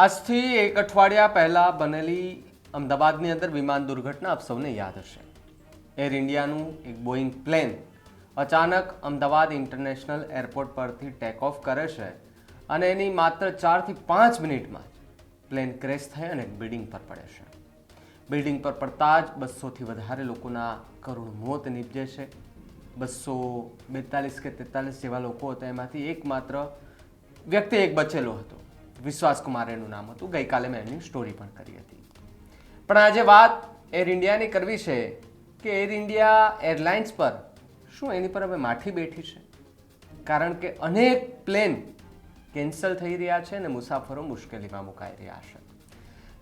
આજથી એક અઠવાડિયા પહેલાં બનેલી અમદાવાદની અંદર વિમાન દુર્ઘટના આપ સૌને યાદ હશે. એર ઇન્ડિયાનું એક બોઈંગ પ્લેન અચાનક અમદાવાદ ઇન્ટરનેશનલ એરપોર્ટ પરથી ટેક ઓફ કરે છે અને એની માત્ર ચારથી પાંચ મિનિટમાં જ પ્લેન ક્રેશ થઈ અને બિલ્ડિંગ પર પડે છે. બિલ્ડિંગ પર પડતા જ બસોથી વધારે લોકોના કરુણ મોત નીપજે છે. બસો બેતાલીસ કે તેતાલીસ જેવા લોકો હતા. એમાંથી એકમાત્ર વ્યક્તિ એક બચેલો હતો. વિશ્વાસ કુમાર એનું નામ હતું. ગઈકાલે મેં એની સ્ટોરી પણ કરી હતી. પણ આજે વાત એર ઇન્ડિયાની કરવી છે કે એર ઇન્ડિયા એરલાઇન્સ પર શું એની પર હવે માઠી બેઠી છે? કારણ કે અનેક પ્લેન કેન્સલ થઈ રહ્યા છે અને મુસાફરો મુશ્કેલીમાં મુકાઈ રહ્યા છે.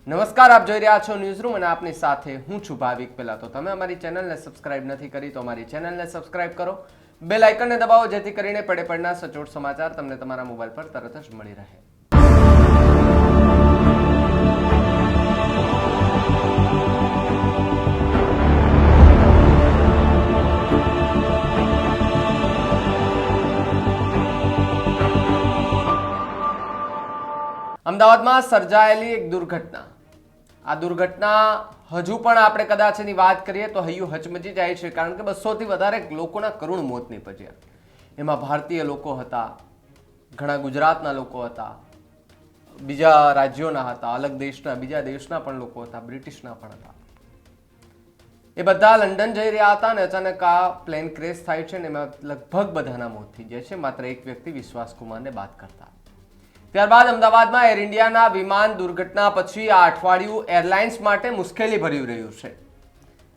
નમસ્કાર, આપ જોઈ રહ્યા છો ન્યૂઝ રૂમ અને આપની સાથે હું છું ભાવિક. પહેલા તો તમે અમારી ચેનલને સબસ્ક્રાઇબ નથી કરી તો અમારી ચેનલને સબસ્ક્રાઇબ કરો. બેલ આઇકનને દબાવો જેથી કરીને પડે પડના સચોટ સમાચાર તમને તમારા મોબાઈલ પર તરત જ મળી રહે. અમદાવાદમાં સર્જાયેલી એક દુર્ઘટના. આ દુર્ઘટના હજુ પણ આપણે કદાચ એની વાત કરીએ તો હૈયું હચમચી જાય છે, કારણ કે બસોથી વધારે લોકોના કરુણ મોત નીપજ્યા. એમાં ભારતીય લોકો હતા, ઘણા ગુજરાતના લોકો હતા, બીજા રાજ્યોના હતા, અલગ દેશના, બીજા દેશના પણ લોકો હતા, બ્રિટિશના પણ હતા. એ બધા લંડન જઈ રહ્યા હતા અને અચાનક આ પ્લેન ક્રેશ થાય છે ને એમાં લગભગ બધાના મોત થઈ જાય છે. માત્ર એક વ્યક્તિ વિશ્વાસ કુમારને બાદ કરતા. ત્યારબાદ અમદાવાદમાં એર ઇન્ડિયાના વિમાન દુર્ઘટના પછી આ અઠવાડિયું એરલાઇન્સ માટે મુશ્કેલી ભર્યું રહ્યું છે.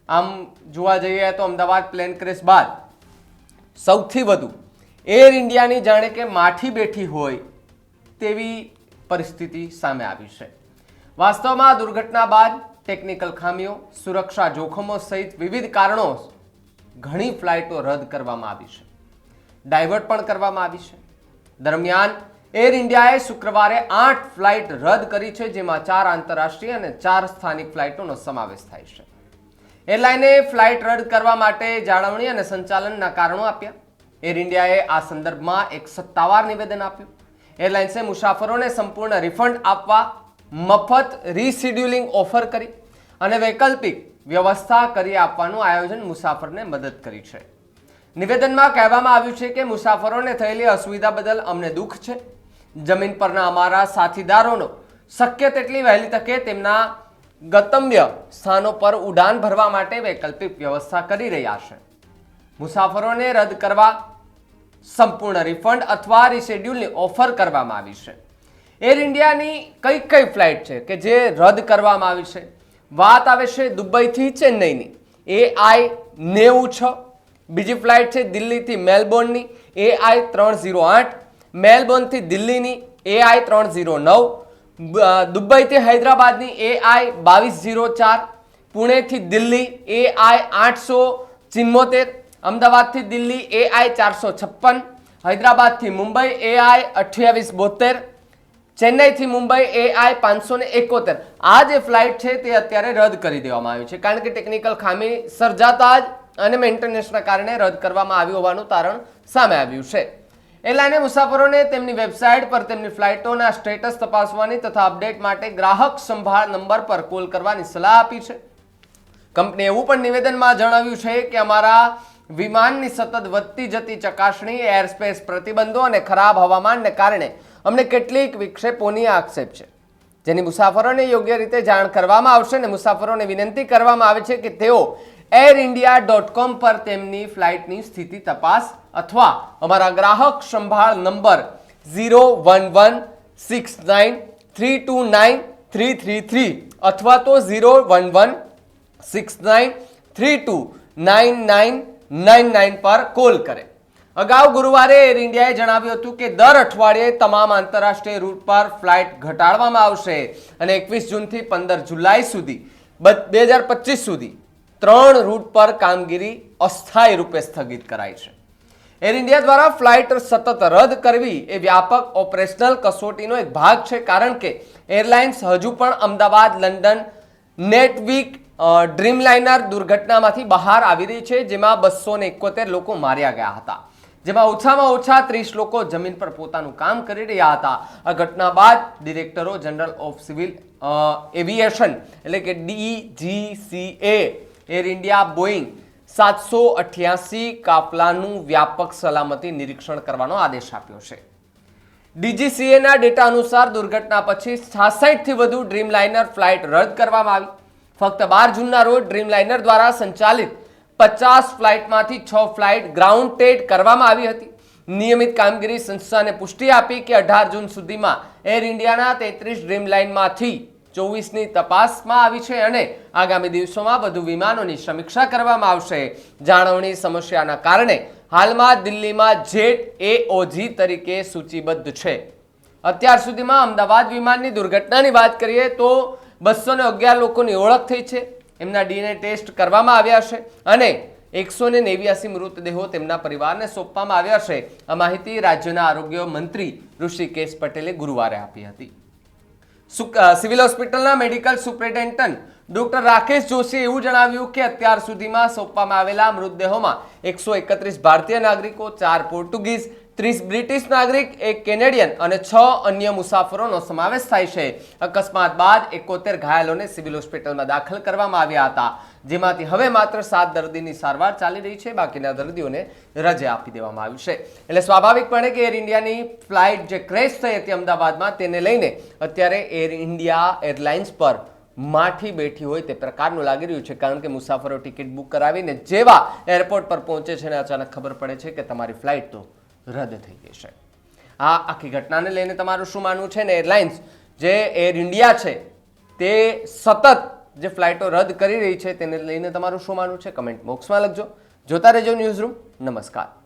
આમ જોવા જઈએ તો અમદાવાદ પ્લેન ક્રેશ બાદ સૌથી વધુ એર ઇન્ડિયાની જાણે કે માઠી બેઠી હોય તેવી પરિસ્થિતિ સામે આવી છે. વાસ્તવમાં દુર્ઘટના બાદ ટેકનિકલ ખામીઓ, સુરક્ષા જોખમો સહિત વિવિધ કારણો ઘણી ફ્લાઇટો રદ કરવામાં આવી છે. ડાયવર્ટ પણ કરવામાં આવી છે. દરમિયાન એર ઇન્ડિયાએ શુક્રવારે આઠ ફ્લાઇટ રદ કરી છે, જેમાં ચાર આંતરરાષ્ટ્રીય અને ચાર સ્થાનિક ફ્લાઇટોનો સમાવેશ થાય છે. એરલાઈને ફ્લાઇટ રદ કરવા માટે જાળવણી અને સંચાલનના કારણો આપ્યા. એર ઇન્ડિયાએ આ સંદર્ભમાં એક સત્તાવાર નિવેદન આપ્યું. એરલાઇન્સે મુસાફરોને સંપૂર્ણ રિફંડ આપવા મફત રીશિડ્યુલિંગ ઓફર કરી અને વૈકલ્પિક વ્યવસ્થા કરી આપવાનું આયોજન મુસાફરને મદદ કરી છે. નિવેદનમાં કહેવામાં આવ્યું છે કે મુસાફરોને થયેલી અસુવિધા બદલ અમને દુઃખ છે. જમીન પરના અમારા સાથીદારોનો શક્ય તેટલી વહેલી તકે તેમના ગતમ્ય સ્થાનો પર ઉડાન ભરવા માટે વૈકલ્પિક વ્યવસ્થા કરી રહ્યા છે. મુસાફરોને રદ કરવા સંપૂર્ણ રિફંડ અથવા રિશેડ્યુલની ઓફર કરવામાં આવી છે. એર ઇન્ડિયાની કઈ કઈ ફ્લાઇટ છે કે જે રદ કરવામાં આવી છે? વાત આવે છે દુબઈથી ચેન્નઈની. એ આઈ નેવું છ. બીજી ફ્લાઇટ છે દિલ્હીથી મેલબોર્નની. એ આઈ ત્રણ ઝીરો આઠ. મેલબોર્નથી દિલ્હીની એઆઈ ત્રણ ઝીરો નવ દુબઈથી હૈદરાબાદની એઆઈ બાવીસ ઝીરો ચાર, પુણેથી દિલ્હી એઆઈ આઠસો ચિમ્મોતેર, અમદાવાદથી દિલ્હી એઆઈ ચારસો છપ્પન, હૈદરાબાદથી મુંબઈ એઆઈ અઠ્યાવીસ બોતેર, ચેન્નઈથી મુંબઈ એઆઈ આઈ પાંચસો ને એકોતેર. આ જે ફ્લાઇટ છે તે અત્યારે રદ કરી દેવામાં આવી છે. કારણ કે ટેકનિકલ ખામી સર્જાતા જ અને મેન્ટેનન્સના કારણે રદ કરવામાં આવ્યું હોવાનું તારણ સામે આવ્યું છે. એરલાઈને મુસાફરોને તેમની વેબસાઇટ પર તેમની ફ્લાઇટોના સ્ટેટસ તપાસવાની તથા અપડેટ માટે ગ્રાહક સંભાળ નંબર પર કોલ કરવાની સલાહ આપી છે. કંપનીએ એવું પણ નિવેદનમાં જણાવ્યું છે કે અમારા વિમાનની સતત વધતી જતી ચકાસણી, એરસ્પેસ પ્રતિબંધો અને ખરાબ હવામાનને કારણે અમને કેટલીક વિક્ષેપોની આક્ષેપ છે. જેની મુસાફરોને યોગ્ય રીતે જાણ કરવામાં આવશે અને મુસાફરોને વિનંતી કરવામાં આવે છે કે તેઓ એર ઇન્ડિયા ડોટ કોમ પર તેમની ફ્લાઇટની સ્થિતિ તપાસ અથવા અમારા ગ્રાહક સંભાળ number zero one one six nine three two nine three three three અથવા તો zero one one six nine three two nine nine nine nine પર કોલ કરે. અગાઉ ગુરુવારે એર ઇન્ડિયાએ જણાવ્યું હતું કે દર અઠવાડિયે તમામ આંતરરાષ્ટ્રીય રૂટ પર ફ્લાઇટ ઘટાડવામાં આવશે અને એકવીસ જૂનથી પંદર જુલાઈ સુધી, બે હજાર પચીસ સુધી. ત્રણ રૂટ પર કામગીરી અસ્થાયી રૂપે સ્થગિત કરાઈ છે. એર ઇન્ડિયા દ્વારા ફ્લાઇટ સતત રદ કરવી એ વ્યાપક ઓપરેશનલ કસોટીનો એક ભાગ છે, કારણ કે એરલાઇન્સ હજુ પણ અમદાવાદ, લંડન, નેટવીક ડ્રીમલાઇનર દુર્ઘટનામાંથી બહાર આવી રહી છે, જેમાં બસો એકોતેર લોકો માર્યા ગયા હતા. જેમાં ઓછામાં ઓછા ત્રીસ લોકો જમીન પર પોતાનું કામ કરી રહ્યા હતા. આ ઘટના બાદ ડિરેક્ટરો જનરલ ઓફ સિવિલ એવિએશન એટલે કે ડીજીસીએ એર ઇન્ડિયા બોઈંગ સાતસો અઠ્યાસી કાફલાનું વ્યાપક સલામતી નિરીક્ષણ કરવાનો આદેશ આપ્યો છે. ડીજીસીએના ડેટા અનુસાર દુર્ઘટના પછી 66 થી વધુ ડ્રીમલાઇનર ફ્લાઇટ રદ કરવામાં આવી. ફક્ત બાર જૂનના રોજ ડ્રીમલાઇનર દ્વારા સંચાલિત પચાસ ફ્લાઇટમાંથી છ ફ્લાઇટ ગ્રાઉન્ડેડ કરવામાં આવી હતી. નિયમિત કામગીરી સંસ્થાને પુષ્ટિ આપી કે અઢાર જૂન સુધીમાં એર ઇન્ડિયાના તેત્રીસ ડ્રીમલાઇનમાંથી ચોવીસની તપાસમાં આવી છે અને આગામી દિવસોમાં વધુ વિમાનોની સમીક્ષા કરવામાં આવશે. જાળવણી સમસ્યાના કારણે હાલમાં દિલ્હીમાં જેટ એઓજી તરીકે સૂચિબદ્ધ છે. અત્યાર સુધીમાં અમદાવાદ વિમાનની દુર્ઘટનાની વાત કરીએ તો બસો ને અગિયાર લોકોની ઓળખ થઈ છે. એમના ડીએનએ ટેસ્ટ કરવામાં આવ્યા છે અને એકસો ને નેવ્યાસી મૃતદેહો તેમના પરિવારને સોંપવામાં આવ્યા છે. આ માહિતી રાજ્યના આરોગ્ય મંત્રી ઋષિકેશ પટેલે ગુરુવારે આપી હતી. સિવિલ હોસ્પિટલના મેડિકલ સુપ્રિન્ટેન્ડન્ટ ડોક્ટર રાકેશ જોશીએ એવું જણાવ્યું કે અત્યાર સુધીમાં સોંપવામાં આવેલા મૃતદેહોમાં એકસો એકત્રીસ ભારતીય નાગરિકો, ચાર પોર્ટુગીઝ ત્રીસ બ્રિટિશ નાગરિક, એક કેનેડિયન અને છ અન્ય મુસાફરોનો સમાવેશ થાય છે. અકસ્માત બાદ એકોતેર ઘાયલોને સિવિલ હોસ્પિટલમાં દાખલ કરવામાં આવ્યા હતા. જેમાંથી હવે માત્ર સાત દર્દીની સારવાર ચાલી રહી છે. બાકીના દર્દીઓને રજા આપી દેવામાં આવ્યું છે. એટલે સ્વાભાવિકપણે કે એર ઇન્ડિયાની ફ્લાઇટ જે ક્રેશ થઈ હતી અમદાવાદમાં, તેને લઈને અત્યારે એર ઇન્ડિયા એરલાઇન્સ પર માઠી બેઠી હોય તે પ્રકારનું લાગી રહ્યું છે. કારણ કે મુસાફરો ટિકિટ બુક કરાવીને જેવા એરપોર્ટ પર પહોંચે છે અને અચાનક ખબર પડે છે કે તમારી ફ્લાઇટ તો રદ થઈ છે. આ આખી ઘટનાને લઈને તમારું શું માનવું છે ને એરલાઇન્સ? જે એર ઇન્ડિયા છે, તે સતત જે ફ્લાઇટો રદ કરી રહી છે, તેને લઈને તમારું શું માનવું છે? કમેન્ટ બોક્સમાં લખજો. જોતા રહેજો ન્યૂઝ રૂમ. નમસ્કાર.